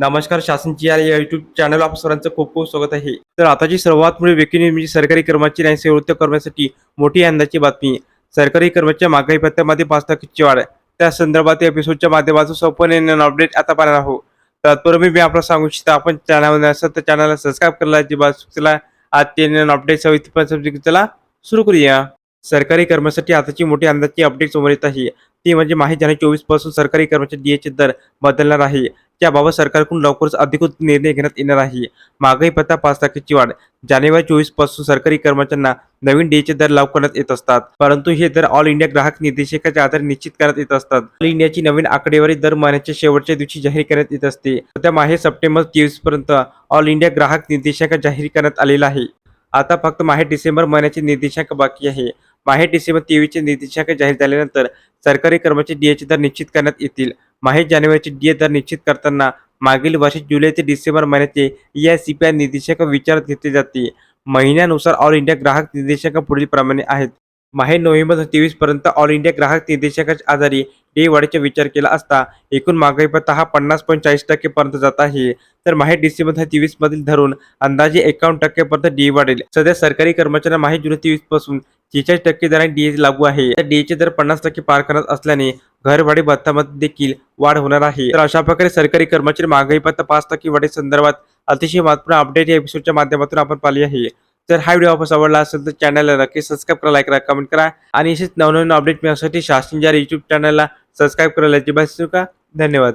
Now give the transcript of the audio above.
नमस्कार शासनची या YouTube channel आप सर्वांचं खूप खूप स्वागत आहे. तर आताची सर्वात मोठी म्हणजे, म्हणजे सरकारी कर्मचारी आणि सेवृत्त करण्यासाठी मोठी यंदाची बातमी. सरकारी कर्मचारी महागाई भत्त्यामध्ये पाच टक्क्याची वाढ. त्या संदर्भात एपिसोडच्या माध्यमातून संपूर्ण अपडेट आता पाहणार आहोत. तत्पूर्वी मी आपल्याला सांगू इच्छितो आपण चॅनलमध्ये असाल तर चॅनलला सबस्क्राईब करायला अजिबात चला. आज ते अपडेट सविस्तर चला सुरू करूया. सरकारी कर्मचारी आताची मोठी अंदाजची अपडेट समोर येत आहे. ती म्हणजे माहिती जानेवारी चोवीसपासून सरकारी कर्मचारी डीएचे दर बदलणार आहे. त्याबाबत सरकारकडून लवकरच अधिकृत निर्णय घेण्यात येणार आहे. महागाई पत्ता पाच टक्क्याची वाढ जानेवारी चोवीसपासून सरकारी कर्मचाऱ्यांना नवीन डेचे दर लागू करण्यात येत असतात. परंतु हे दर ऑल इंडिया ग्राहक निर्देशकाच्या आधारे निश्चित करण्यात येत असतात. ऑल इंडियाची नवीन आकडेवारी दर महिन्याच्या शेवटच्या दिवशी जाहीर करण्यात येत असते. सध्या माहे सप्टेंबर तेवीस पर्यंत ऑल इंडिया ग्राहक निर्देशांक जाहीर करण्यात आलेला आहे. आता फक्त माहे डिसेंबर महिन्याचे निर्देशांक बाकी आहे. माहे डिसेंबर तेवीसचे निर्देशांक जाहीर झाल्यानंतर सरकारी कर्मचारी डीएचे दर निश्चित करण्यात येतील. माहे जानेवारीचे डीए दर निश्चित करताना मागील वर्षी जुलै ते डिसेंबर महिन्याचे या सी पी आय निर्देशांक विचारात घेतले जाते. महिन्यानुसार ऑल इंडिया ग्राहक निर्देशांक पुढील प्रमाणे आहेत. माहे नोव्हेंबर तेवीस पर्यंत ऑल इंडिया ग्राहक निर्देशांकाच्या आधारे डे वाढीचा विचार केला असता एकूण महागाई पत्ता हा पन्नास पॉईंट चाळीस टक्केपर्यंत जात आहे. तर माहे डिसेंबर तेवीस मधील धरून अंदाजे एकावन्न टक्केपर्यंत डी वाढेल. सध्या सरकारी कर्मचाऱ्यांना माहे जुलै तेवीसपासून त्रेचाळीस टक्के दराने डीए लागू आहे. तर डीएचे दर पन्नास टक्के पार करत असल्याने घरभाडे भत्त्यामध्ये देखील वाढ होणार आहे. तर अशा प्रकारे सरकारी कर्मचारी महागाई भत्ता पाच टक्के वाढी संदर्भात अतिशय महत्त्वपूर्ण अपडेट या एपिसोडच्या माध्यमातून आपण पाहिली आहे. तर हा व्हिडिओ ऑफिस आवडला असेल तर चॅनलला नक्की सबस्क्राईब करा लाईक करा कमेंट करा आणि असेच नवनवीन अपडेट मिळण्यासाठी शासन युट्यूब चॅनलला सबस्क्राईब करायला अजिबात विसरू नका. धन्यवाद.